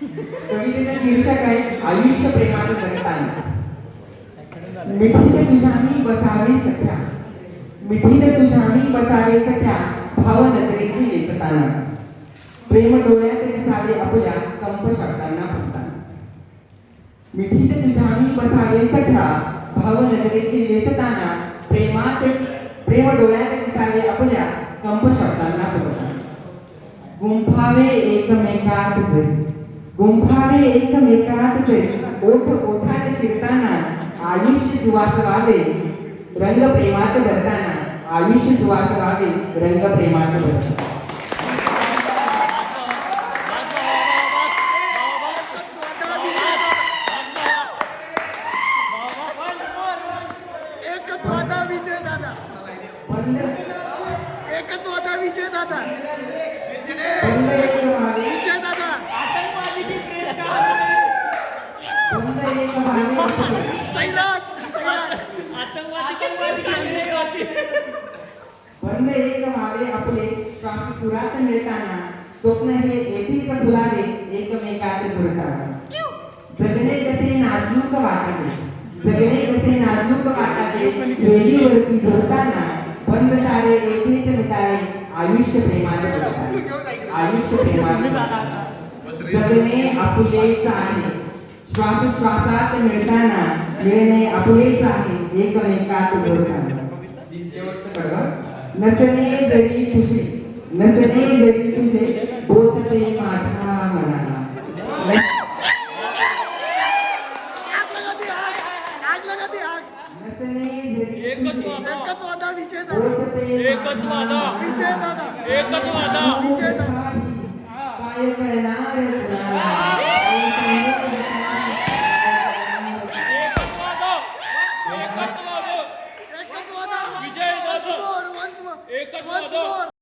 कवितेचं शीर्षक आहे, आयुष्य प्रेमात जगताना. मिठीत तुझ्यामी बसावे सख्या. मिठीत तुझ्यामी बसावे सख्या भाव नजरेची वेचताना प्रेम डोळ्यात दिसावे आपल्या कंप शब्दांना फुटताना मिठीत तुझ्यामी बसावे सख्या भाव नजरेची वेचताना प्रेमात, प्रेम डोळ्यात दिसावे आपल्या कंप शब्दांना फुटताना गुंफावे एकमेकात गुंफावे एकमेकात जरी ओठ ओठात शिरताना आयुष्य सुवास व्हावे रंग प्रेमात भरताना आयुष्य सुवास व्हावे रंग प्रेमात भरताना. एकच वादा विजय दादा। बंद एक व्हावे आपले श्वास सुरात मिळताना स्वप्न हे येथेच फुलावे एकमेकात जुळताना जगणे कसे नाजूक वाटावे जगणे कसे नाजूक वाटावे वेलीवरती झोडताना बंद तारे येथेच मिटावे आयुष्य प्रेमाने आयुष्य प्रेमाने जगणे आपुलेच आहे श्वास श्वासात मिळताना मिळणे आपुलेच आहे एकमेकात जोडताना. नसणे जरी तुझे नसणे जरी तुझे बोधते माझ्या मनाला. नसणे जरी एकच तुझे एकच वादा